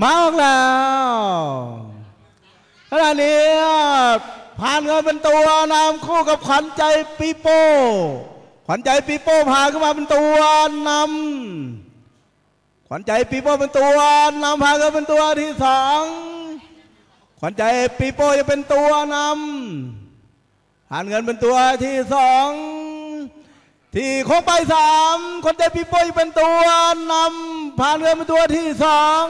มาออกแล้วขณะนี้ผ่านเงินเป็นตัวนำคู่กับขวัญใจปีโป้ขวัญใจปีโป้ผ่านเข้ามาเป็นตัวนำขวัญใจปีโป้เป็นตัวนำผ่านเข้าเป็นตัวที่สองขวัญใจปีโป้จะเป็นตัวนำผ่านเงินเป็นตัวที่สองที่โค้งไปสามขวัญใจปีโป้จะเป็นตัวนำผ่านเงินเป็นตัวที่สอง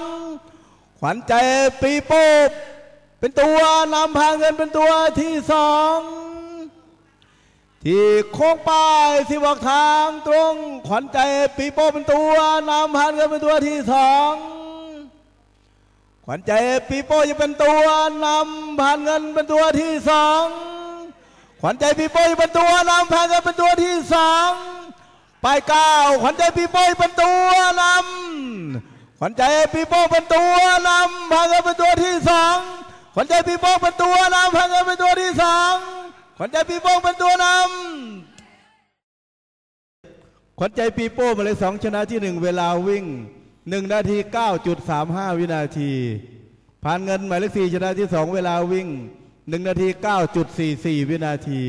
ขวัญใจปีโป้เป็นตัวนำพาเงินเป็นตัวที่สองที่โค้งป้ายที่บอกทางตรง ขวัญใจปีโป้เป็นตัวนำพาเงินเป็นตัวที่สองขวัญใจปีโป้จะเป็นตัวนำพาเงินเป็นตัวที่สองขวัญใจปีโป้จะเป็นตัวนำพาเงินเป็นตัวที่สองไปเก้าขวัญใจปีโป้เป็นตัวนำ ขวัญใจปีโป้เป็นตัวนำพาเงินเป็นตัวที่สองขวัญใจปีโป้เป็นตัวนำพังเงินเป็นตัวที่สองขวัญใจปีโป้เป็นตัวนำขวัญใจปีโป้มาเลขสองชนะที่หนึ่งเวลาวิ่งหนึ่งนาทีเก้าจุดสามห้าวินาทีผ่านเงินหมายเลขสี่ชนะที่สองเวลาวิ่งหนึ่งนาทีเก้าจุดสี่สี่วินาที